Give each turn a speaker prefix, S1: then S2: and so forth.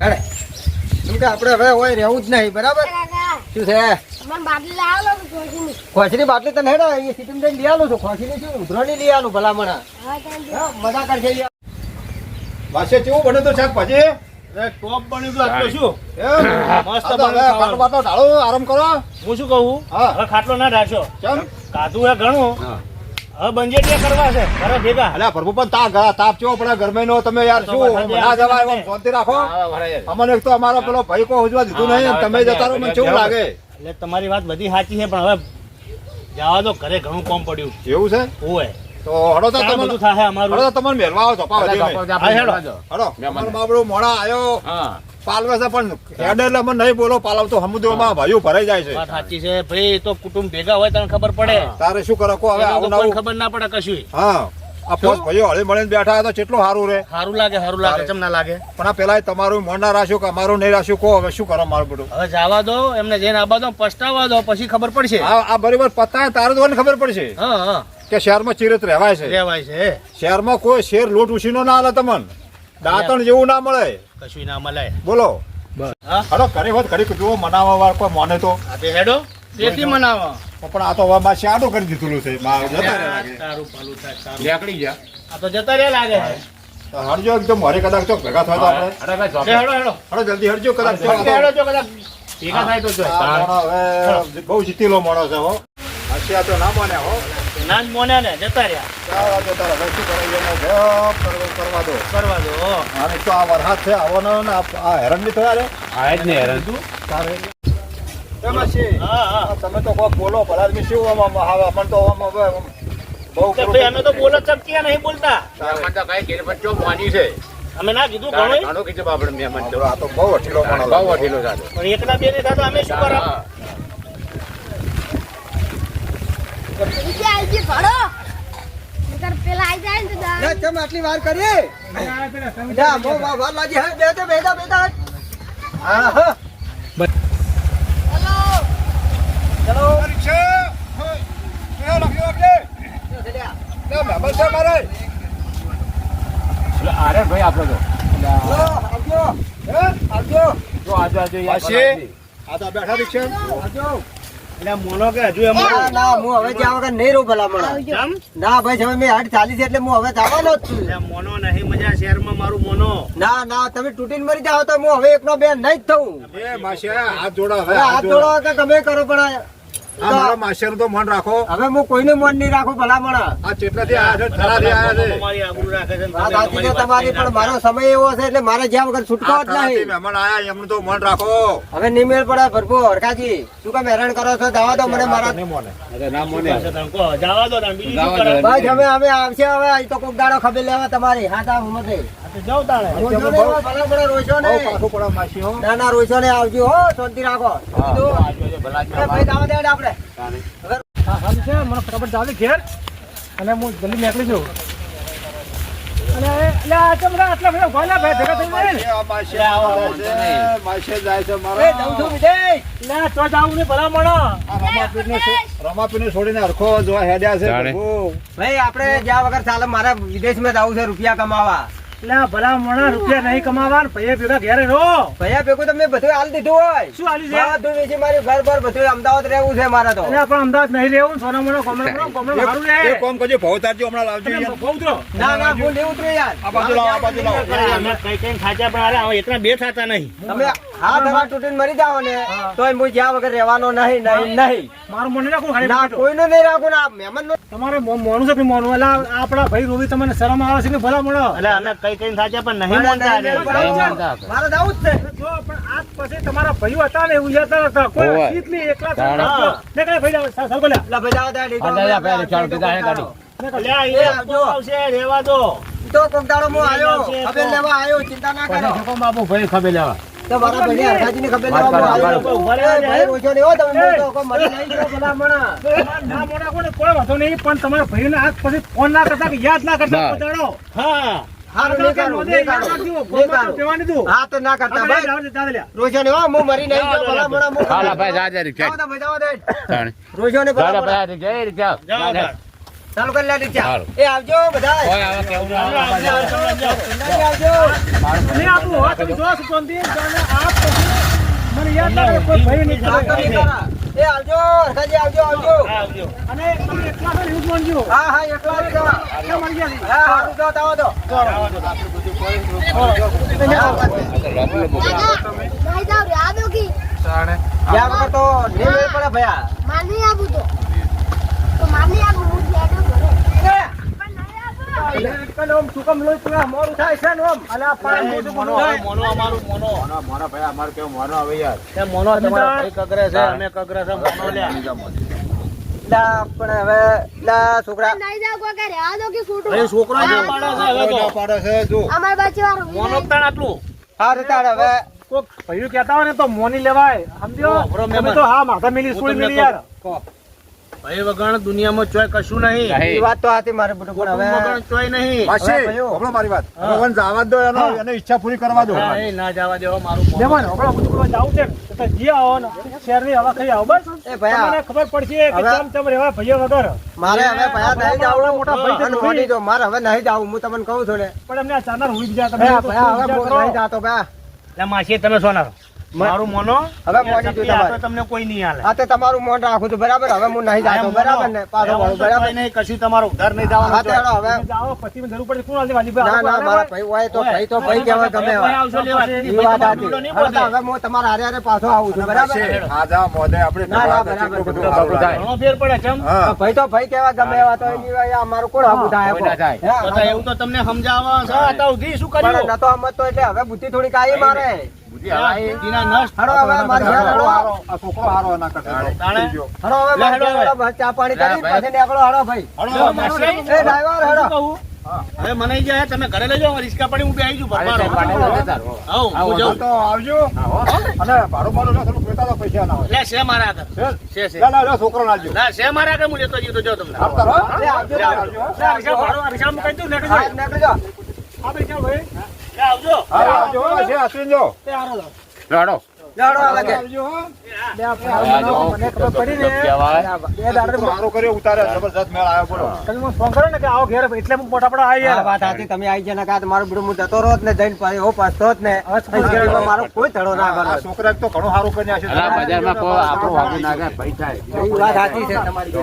S1: હેડે કેમ કે આપણે હવે હોય રહેવું જ નહીં બરાબર? શું છે? ખોસરી બાટલી તને હેડા એ સિટીમાં જઈને લઈ આલું છું. ખોસરી શું ઉધરોની લઈ આલું ભલામણા. મજા કરશે યાર.
S2: વાસે કેવું બને તો શાક
S3: ભાજી? ટોપ બન્યું હતું આટલું શું?
S2: એમ?
S3: મસ્ત
S2: ખાટલો બાટલો ઢાળો આરામ કરો.
S3: હું શું કહું?
S2: હા.
S3: ખાટલો ના ઢાળશો.
S2: કેમ
S3: કાધું એ ઘણું. હવે બંજેટિયા કરવા છે. ઘરે ભેગા.
S2: અલ્યા પ્રભુ પણ તાપ ગળા તાપ ચેવો પડે? ગરમી નો તમે યાર શું ના જવાય એમ શાંતિ રાખો. અમને તો અમારો પેલો ભાઈ કો ઉજવા દીધું નહીં તમે જતા રહો મને કેવું લાગે?
S3: એટલે તમારી વાત બધી સાચી છે પણ હવે જવા દો ઘરે ઘણું કોમ પડ્યું.
S2: એવું છે?
S3: હોય
S2: તો હડો તો તમને
S3: થાય
S2: હડો
S3: અમારું.
S2: તો તમને મેળવા આવો.
S3: હેડો.
S2: હડો. બાબડો મોડા આયો. પાલવે છે પણ હેડે એટલે મને નહીં બોલો પાલવ સમુદ્રમાં ભાઈઓ ભરાઈ જાય છે.
S3: વાત સાચી છે. ભાઈ તો કુટુંબ ભેગા હોય તને ખબર પડે.
S2: તારે શું કરો કો હવે આવું નવું
S3: ખબર ના પડે કશું
S2: હા. આ પોસ ભાઈઓ હળી મળીને બેઠા તો કેટલું સારું રે?
S3: સારું લાગે સારું લાગે. ચમ ના લાગે?
S2: પણ આ પેલા તમારું મન ના રાખ્યું કે અમારું નહીં રાખ્યું? કહો હવે શું કરો મારું બધું?
S3: હવે જવા દો એમને જઈને આબા દો પસ્તાવા દો પછી ખબર પડશે.
S2: આ બરોબર પતા તારે તો ખબર પડશે.
S3: હા હા.
S2: કે શહેરમાં ચિરત રહેવાય છે.
S3: રહેવાય છે.
S2: શહેરમાં કોઈ શેર લોટ ઉછીનો ના હાલે તમને. દાંતણ જેવું ના મળે.
S3: કશું ના મળે.
S2: બોલો.
S3: હા?
S2: હડો ઘણી વખત ઘડી જુઓ મનાવવા વાળા કોઈ માને તો.
S3: હેડો. તેથી મનાવો?
S2: પણ આ તો હવે મારે શાડું કરી દીધું છે. મારે જતા રહે લાગે.
S3: તારું પાલું થાય તારું આ તો જતા રહ્યા લાગે.
S2: તો હરજો એકદમ મારે કદાચ ચોક ભેગા થાય તો આપણે.
S3: છે હેડો હેડો.
S2: જલ્દી હરજો કદાચ.
S3: હેડો હેડો જો કદાચ. ભેગા થાય તો જો.
S2: માણસ હવે બહુ જીતીલો માણસ છે હો. હસ્યા તો ના મોને હો.
S3: ના મોને ને જતા રહ્યા.
S2: ચાલો તો તારે હવે શું એનો ભેપ કરવા- કરવા દો.
S3: કરવા દો
S2: અને તો આ વરસાદ છે આવવાનો ને આ- આ હેરાન. બી થયા રે છે તમે તો કોક બોલો ભલા આદમી શું આમ અમને તો બહુ
S3: તો અમે તો બોલો ચપક્યા નહીં બોલતા.
S2: તારે.
S3: અમે ના કીધું ઘણું
S2: હવે આ તો બહુ અઠીલો માણસ લાગે.
S3: પણ એકલા બે ને થતા અમે શું કરો
S4: પેલા આઈ જાય ને તો
S1: લે, કેમ આટલી વાર કરી જા, બહુ વાર લાગી હે બેઠો બેઠા બેઠા હા હા
S4: હેલો
S2: છે. હોય. એ લખ્યું આપણે. એ મહેમાન છે મારે.
S1: હલો, આવજો હે આવજો
S2: પાછી. આ તો બેઠા છે.
S1: આવજો
S3: મોનો કે હજુ એમ
S1: ના ના હું હવે જ્યાં વગર નહીં રહું ભલામણ.
S3: કેમ?
S1: ના ભાઈ હવે મેં હાડ ચાલી છે એટલે હું હવે જવાનો જ છું.
S3: મોનો નહીં મજા શહેરમાં મારું મોનો.
S1: ના ના તમે તૂટીને મરી જાઓ તો હું હવે એકનો બે નહીં જ થઉં.
S2: હાથ. જોડો
S1: કે તમે કરો પણ
S2: આ મારા માસિયાનું તો મન રાખો.
S1: હવે હું કોઈને મન નહીં રાખું ભલામણ.
S2: આ ચેટલાથી આયા છે, થરાથી આયા છે.
S3: તમારી આબરૂ રાખે છે ને
S1: વાત
S3: તમે તમારી
S1: તમારી પણ મારો સમય એવો છે એટલે મારે જ્યાં વગર છૂટકો જ નહીં.
S2: મહેમાન આયા, એમનું તો મન રાખો.
S1: હવે નિમેળ પડે ભરપૂર. હરકાજી શું કામ હેરાન કરો છો? જવા દો મને મારા
S2: નહીં મોને.
S3: પાસે તમે? કહો, જવા દો બીજું શું કરે?
S1: બસ હવે અમે આવશે હવે તો કોક દાડો ખબર લેવા તમારી. હા તા હું
S3: આ તાણે.
S1: રોજો ને ને
S2: બહુ પાછું પડે માસીઓ.
S1: ના ના રોજો ને આવજો હો શાંતિ રાખો. ભાઈ દાવા દે આપણે.
S3: હા, છે મને ફટાફટ જાવ ઘેર. અને હું જલ્દી નીકળી જાઉં. અને એટલે આ તો બધા આટલા બધા ઊભા ભાઈ ભેગા થઈ જાય ને
S2: આ માસિયા જાય છે, માસિયા
S1: એ
S2: મારા.
S1: છું વિજય.
S3: એટલે તો જાવું ને ભલા મળો
S2: આ રમાપીરને છો- છોડીને હરખો જોવા હેડ્યા છે.
S1: ભાઈ આપણે જ્યાં વગર ચાલે મારે વિદેશમાં જવું છે રૂપિયા કમાવા.
S3: એટલે ભલા મોણા રૂપિયા નહીં કમાવા ને ભાઈએ ભેગા ઘેરે રહો.
S1: ભૈયા ભેગું તમે બધું હાલ દીધું હોય.
S3: શું હાલી છે?
S1: બધું વેચી મારી ઘર પર બધું અમદાવાદ રહેવું છે મારા તો.
S3: એટલે પણ અમદાવાદ નહીં રહેવું સોના મોનો કોમળા મોનો કોમળા મારું રહે.
S2: એક કામ કરજો, ભવતારજી હમણાં લાવજો અહીંયા.
S3: ઉતરો.
S1: ના ના નહીં ઉતરું યાર.
S2: આ બાજુ લાવો, આ બાજુ લાવો.
S3: અમે કઈ કઈ ખાચા પણ અરે હવે એટલા બે થાતા નહીં.
S1: તમે હા તૂટીને મરી જાવ ને તો હું જ્યાં વગર રહેવાનો નહીં નહીં નહીં.
S3: મારું મને રાખું ખાલી
S1: ના કોઈનું નહીં રાખું ના મહેમાન
S3: તમારે મોનું છે કે મોનું? એટલે આ આપણા ભાઈ રોવી તમને શરમ આવે છે કે ભલા મળો એટલે અમે કઈ કઈ સાચા પણ નહીં માનતા
S1: મારે જવું જ છે.
S3: જો પણ આજ પછી તમારા ભાઈઓ હતા ને એવું યાદ હતા કોઈ સીટ નહીં એકલા હતા.
S1: હા.
S3: નીકળે ભાઈ જાઓ, સા- સાલ
S1: લા ભજા દે લીધો
S3: લે, એ બધું આવશે રહેવા દો.
S1: તો કોક દાડો હું આવ્યો ખબર લેવા આવ્યો ચિંતા ના કરો. બાબુ ભાઈ ખબર લેવા. ભાઈ રોજો ને હો તમે હું તો કોઈ મરી નહીં ગયો ભલામણ.
S3: ના મોડા કોને કોઈ વાંધો નહીં પણ તમારા ભાઈઓને આજ પછી ફોન ના કરતા કે યાદ ના કરતા. હા.
S1: ના રોજો ને ચાલુ કરી લે રિક્ષા. એ આવજો બધા
S5: ઓય આવા કેવું આવજો આવે.
S1: આવજો
S3: નહીં આપવું હો તમે જો સુગંધી જાને આપ મને યાદ આવે કોઈ ભય નહીં કરે.
S1: એ આવજો હરખાજી આવજો આવજો.
S3: અને તમે એકલા ને એવું માનજો.
S1: હા હા એકલા જ જવા.
S3: કે મળી ગયા છે?
S1: હા હારું જાઓ તો આવો તો.
S4: નહીં જાવ રે આવો કી?
S1: તો નહીં મેળ પડે ભયા.
S4: માની આવું તો. તો માની આવું.
S3: કોક ભૈયું કેતા હોય ને તો મોની લેવાય સમજો હા માથા મિલી સુઈ મિલી યાર
S2: ભાઈ વગણ દુનિયામાં ચોય કશું નહીં.
S1: એ વાત તો હાથી મારે બટુ પણ હવે
S2: વગણ ચોય નહીં.
S1: હવે ભયો.
S2: મારી વાત. ભગવાન જવા દો એનો એને ઈચ્છા પૂરી કરવા દો.
S5: ના જવા દેવો મારું
S3: લેવા ને હમણાં બધું કરવા જાવું છે. તો જી આવો ને. શહેરની હવા ખાઈ આવો બસ.
S1: એ ભાઈ
S3: મને ખબર પડશે કે તમ તમ રેવા ભાઈઓ વગર.
S1: મારે હવે ભયા નહીં જાવું
S3: મોટા ભાઈ તો
S1: મોડી દો મારે હવે નહીં જાવું હું તમને કહું છું ને.
S3: પણ અમને અચાનક હુઈ ગયા તમે
S1: ભાઈ હવે. નહીં જાતો ભયા
S5: માસી તમે સોનાર મારું મોનો?
S1: હવે મોડી તું તમારે.
S5: તમને કોઈ નહીં હાલે.
S1: હા તે તમારું મોન રાખું છું બરાબર હવે હું નહીં જાતો બરાબર ને? પાછો વળું બરાબર?
S5: નહીં કશું તમારું ઉધાર નહીં
S1: હા તે હવે
S3: જાઓ પછી મને જરૂર પડે કોણ હાલે? વાલી
S1: ના ના મારા ભાઈ હોય તો ભાઈ તો ભાઈ કહેવાય ગમે એવા.
S5: આવશો લેવા.
S1: એ વાત સાચી. હવે હું તમારા હારે હારે પાછો આવું છું બરાબર
S2: આ જા મોદે આપણે
S1: ના, ના, બરાબર,
S2: બધું સારું લાગે.
S5: ઘણો ફેર પડે કેમ
S1: ભાઈ તો ભાઈ કેવા ગમે એવા તો એની વાય કોણ હગું થાય
S5: કોઈ ના થાય.
S1: હે,
S5: તો તો એવું તો તમને સમજાવવા હતા શું કર્યું?
S1: નતો સમજતો એટલે હવે બુદ્ધિ થોડીક આવી મારે. હવે મારી મારી
S5: મને જાય તમે ઘરે લઈ જાઓ રિસ્કા પડી હું બે આવી જાઉં.
S2: આવજો. અને ભાડું હતા પૈસા ના હોય.
S5: લે છે મારા આગળ. છે? છે
S2: છોકરો લાવજો
S5: ના છે મારા આગળ હું લેતો જો તમને.
S2: આવતા રહો.
S1: લે, આવજો આવજો
S3: રિક્ષા ભાડું રિક્ષા મૂકી દઉં, નીકળી જાઓ.
S1: નીકળી જાઓ.
S3: આ ભાઈ.
S5: લે, આવજો.
S2: હા, આવજો, હશે, અશ્વિન જો.
S3: તે હારો લો.
S1: લે, હડો આ લાગે.
S2: આવજો, હો.
S3: બે આ ભાઈ મને ખબર પડી ને. બે દાડે
S2: તો
S3: મને ફોન કરો ને કે આવો ઘેર એટલે હું ફટાફટ આવી
S1: આ વાત સાચી તમે આવી ગયા કાં તો મારું બધું હું જતો રોત ને જઈને પાછી હો પાછતો જ ને. અહીં ઘેરમાં મારો કોઈ ધડો ના કરો
S2: છોકરા તો ઘણું સારું કરીને આવશે
S1: એ વાત સાચી છે તમારી.